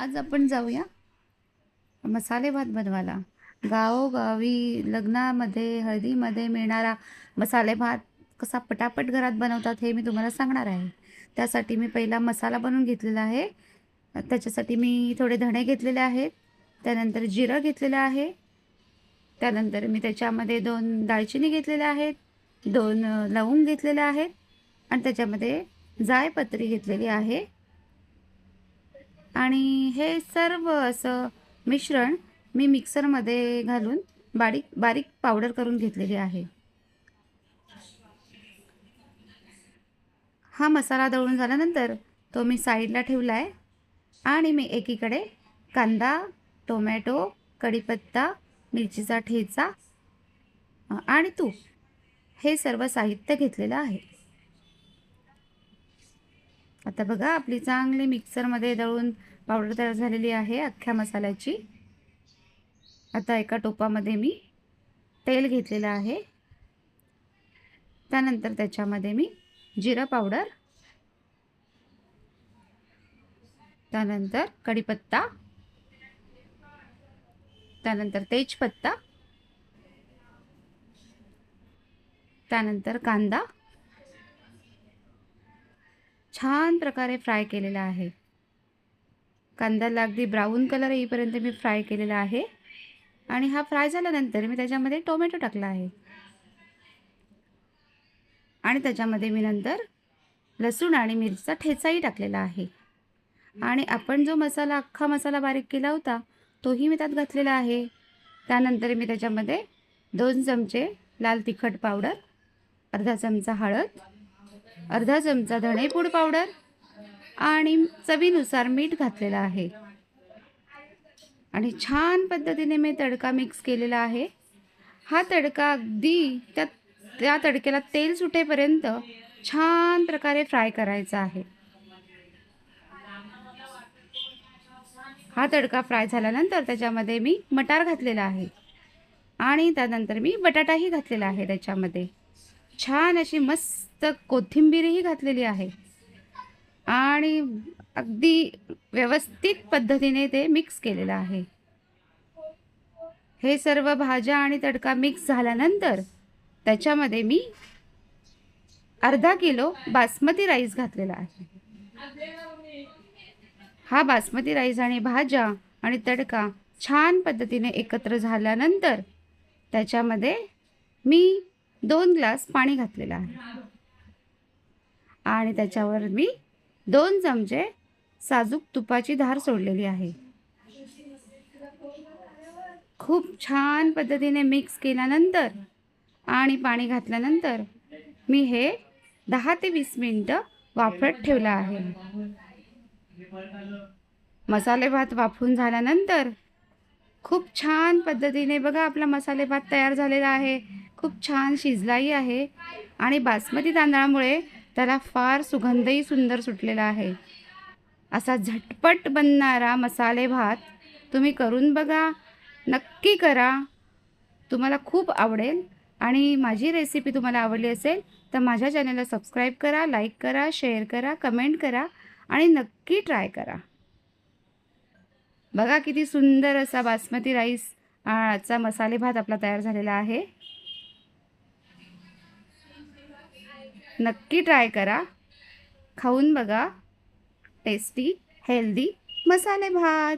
आज आपण जाऊया मसाले भात बनवायला गावोगावी लग्नामध्ये हळदीमध्ये मिळणारा मसाले भात कसा पटापट घरात बनवतात हे मी तुम्हाला सांगणार आहे. त्यासाठी मी पहिला मसाला बनवून घेतलेला आहे. त्याच्यासाठी मी थोडे धणे घेतलेले आहेत. त्यानंतर जिरं घेतलेलं आहे. त्यानंतर मी त्याच्यामध्ये दोन दालचिनी घेतलेल्या आहेत. दोन लवंग घेतलेल्या आहेत. आणि त्याच्यामध्ये जायपत्री घेतलेली आहे. आणि हे सर्व असं मिश्रण मी मिक्सरमध्ये घालून बारीक बारीक पावडर करून घेतलेली आहे. हा मसाला दळून झाल्यानंतर तो मी साईडला ठेवला आहे आणि मी एकीकडे कांदा टोमॅटो कढीपत्ता मिरचीचा ठेचा आणि तूप हे सर्व साहित्य घेतलेलं आहे. आता बघा आपली चांगली मिक्सरमध्ये दळून पावडर तयार झालेली आहे अख्ख्या मसाल्याची. आता एका टोपामध्ये मी तेल घेतलेलं आहे. त्यानंतर त्याच्यामध्ये मी जिरा पावडर त्यानंतर कढीपत्ता त्यानंतर तेजपत्ता त्यानंतर कांदा छान प्रकारे फ्राय केलेला आहे. कांद्याला अगदी ब्राऊन कलर येईपर्यंत मी फ्राय केलेला आहे. आणि हा फ्राय झाल्यानंतर मी त्याच्यामध्ये टोमॅटो टाकला आहे. आणि त्याच्यामध्ये मी नंतर लसूण आणि मिरचीचा ठेचाही टाकलेला आहे. आणि आपण जो मसाला अख्खा मसाला बारीक केला होता तोही मी त्यात घातलेला आहे. त्यानंतर मी त्याच्यामध्ये दोन चमचे लाल तिखट पावडर अर्धा चमचा हळद अर्धा चमचा धणेपूड पावडर आणि चवीनुसार मीठ घातलेलं आहे. आणि छान पद्धतीने मी तडका मिक्स केलेला आहे. हा तडका अगदी त्या त्या तडक्याला तेल सुटेपर्यंत छान प्रकारे फ्राय करायचा आहे. हा तडका फ्राय झाल्यानंतर त्याच्यामध्ये मी मटार घातलेला आहे. आणि त्यानंतर मी बटाटाही घातलेला आहे त्याच्यामध्ये. छान अशी मस्त कोथिंबीरही घातलेली आहे. आणि अगदी व्यवस्थित पद्धतीने ते मिक्स केलेलं आहे. हे सर्व भाज्या आणि तडका मिक्स झाल्यानंतर त्याच्यामध्ये मी अर्धा किलो बासमती राईस घातलेला आहे. हा बासमती राईस आणि भाज्या आणि तडका छान पद्धतीने एकत्र झाल्यानंतर त्याच्यामध्ये मी दोन ग्लास पाणी घातलेलं आहे. आणि त्याच्यावर मी दोन चमचे साजूक तुपाची धार सोडलेली आहे. खूप छान पद्धतीने मिक्स केल्यानंतर आणि पाणी घातल्यानंतर मी हे दहा ते वीस मिनटं वाफत ठेवलं आहे. मसाले भात वाफून झाल्यानंतर खूप छान पद्धतीने बघा आपला मसाले भात तयार झालेला आहे. खूप छान शिजलाही आहे आणि बासमती तांदळामुळे त्याला फार सुगंधही सुंदर सुटलेला आहे. असा झटपट बनणारा मसाले भात तुम्ही करून बघा नक्की करा. तुम्हाला खूप आवडेल आणि माझी रेसिपी तुम्हाला आवडली असेल तर माझ्या चॅनलला सबस्क्राईब करा लाईक करा शेअर करा कमेंट करा आणि नक्की ट्राय करा. बघा किती सुंदर असा बासमती राईस आचा मसाले भात आपला तयार झालेला आहे. नक्की ट्राय करा. खाऊन बघा. टेस्टी हेल्दी मसाले भात.